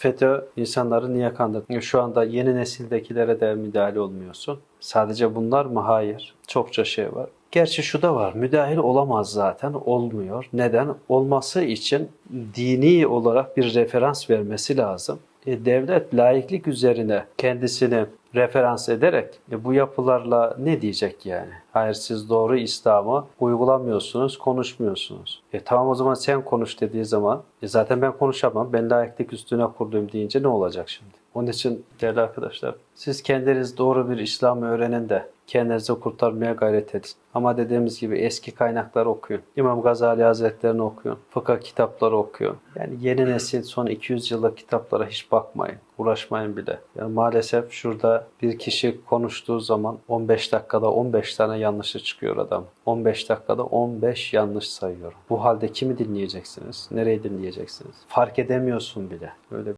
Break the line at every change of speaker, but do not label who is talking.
FETÖ insanları niye kandırdı? Şu anda yeni nesildekilere de müdahale olmuyorsun. Sadece bunlar mı? Hayır. Çokça şey var. Gerçi şu da var. Müdahil olamaz zaten. Olmuyor. Neden? Olması için dini olarak bir referans vermesi lazım. E, devlet laiklik üzerine kendisini referans ederek e, bu yapılarla ne diyecek yani? Hayır siz doğru İslam'ı uygulamıyorsunuz, konuşmuyorsunuz. E tamam o zaman sen konuş dediği zaman e, zaten ben konuşamam. Ben laiklik üstüne kurdum deyince ne olacak şimdi? Onun için değerli arkadaşlar siz kendiniz doğru bir İslam'ı öğrenin de kendinizi kurtarmaya gayret edin. Ama dediğimiz gibi eski kaynakları okuyun. İmam Gazali Hazretlerini okuyun. Fıkıh kitapları okuyun. Yani yeni nesil son 200 yıllık kitaplara hiç bakmayın. Uğraşmayın bile. Yani maalesef şurada bir kişi konuştuğu zaman 15 dakikada 15 tane yanlışı çıkıyor adam. 15 dakikada 15 yanlış sayıyor. Bu halde kimi dinleyeceksiniz? Nereyi dinleyeceksiniz? Fark edemiyorsun bile. Öyle